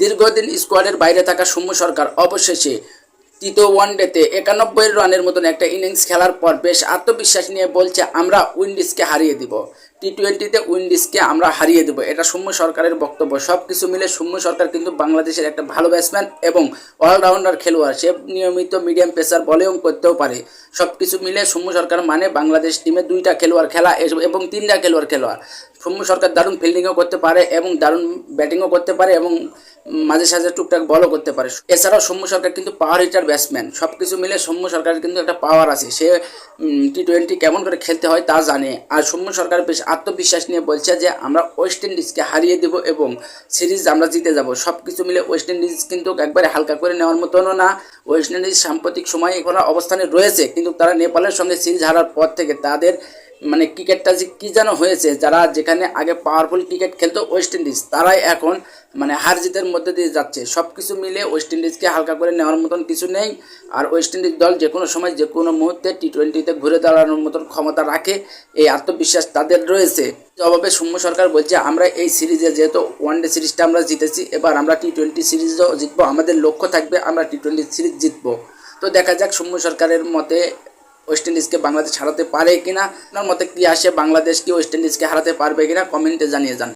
দীর্ঘদিন স্কোয়াডের বাইরে থাকা সৌম্য সরকার অবশেষে তৃতীয় ওয়ানডেতে একানব্বই রানের মতন একটা ইনিংস খেলার পর বেশ আত্মবিশ্বাস নিয়ে বলছে, আমরা উইন্ডিজকে হারিয়ে দিব। টি টোয়েন্টিতে উইন্ডিজকে আমরা হারিয়ে দেবো। এটা সৌম্য সরকারের বক্তব্য। সব কিছু মিলে সৌম্য সরকার কিন্তু বাংলাদেশের একটা ভালো ব্যাটসম্যান এবং অলরাউন্ডার খেলোয়াড়। সে নিয়মিত মিডিয়াম পেসার বলেও করতেও পারে। সব কিছু মিলে সৌম্য সরকার মানে বাংলাদেশ টিমে দুইটা খেলোয়াড় খেলা এবং তিনটা খেলোয়াড় খেলোয়াড়। সৌম্য সরকার দারুণ ফিল্ডিংও করতে পারে এবং দারুণ ব্যাটিংও করতে পারে এবং মাঝে সাঝে টুকটাক বলও করতে পারে। এছাড়াও সৌম্য সরকার কিন্তু পাওয়ার হিটার ব্যাটসম্যান সব কিছু মিলে সৌম্য সরকারের কিন্তু একটা পাওয়ার আছে। সে টি টোয়েন্টি কেমন করে খেলতে হয় তা জানে। আর সৌম্য সরকার বেশ আত্মবিশ্বাস নিয়ে বলছে যে, আমরা ওয়েস্ট ইন্ডিজকে হারিয়ে দেব এবং সিরিজ আমরা জিতে যাব। সব কিছু মিলে ওয়েস্ট ইন্ডিজ কিন্তু একবারে হালকা করে নেওয়ার মতনও না। ওয়েস্ট ইন্ডিজ সাম্প্রতিক সময়ে এখন অবস্থানে রয়েছে। কিন্তু তারা নেপালের সঙ্গে সিরিজ হারার পর থেকে তাদের মানে ক্রিকেটটা যে কী যেন হয়েছে, যারা যেখানে আগে পাওয়ারফুল ক্রিকেট খেলতো ওয়েস্ট ইন্ডিজ তারাই এখন মানে হার জিতের মধ্যে দিয়ে যাচ্ছে। সব কিছু মিলে ওয়েস্ট ইন্ডিজকে হালকা করে নেওয়ার মতন কিছু নেই। আর ওয়েস্ট ইন্ডিজ দল যে কোনো সময় যে কোনো মুহূর্তে টি টোয়েন্টিতে ঘুরে দাঁড়ানোর মতন ক্ষমতা রাখে, এই আত্মবিশ্বাস তাদের রয়েছে। জবাবে সৌম্য সরকার বলছে, আমরা এই সিরিজে যেহেতু ওয়ানডে সিরিজটা আমরা জিতেছি, এবার আমরা টি টোয়েন্টি সিরিজও জিতবো। আমাদের লক্ষ্য থাকবে, আমরা টি টোয়েন্টি সিরিজ জিতবো। তো দেখা যাক সৌম্য সরকারের মতে ওয়েস্ট ইন্ডিজকে বাংলাদেশ হারাতে পারে কিনা, আপনার মতে কি আসে? বাংলাদেশ কি ওয়েস্ট ইন্ডিজকে হারাতে পারবে কিনা? কমেন্টে জানিয়ে যান।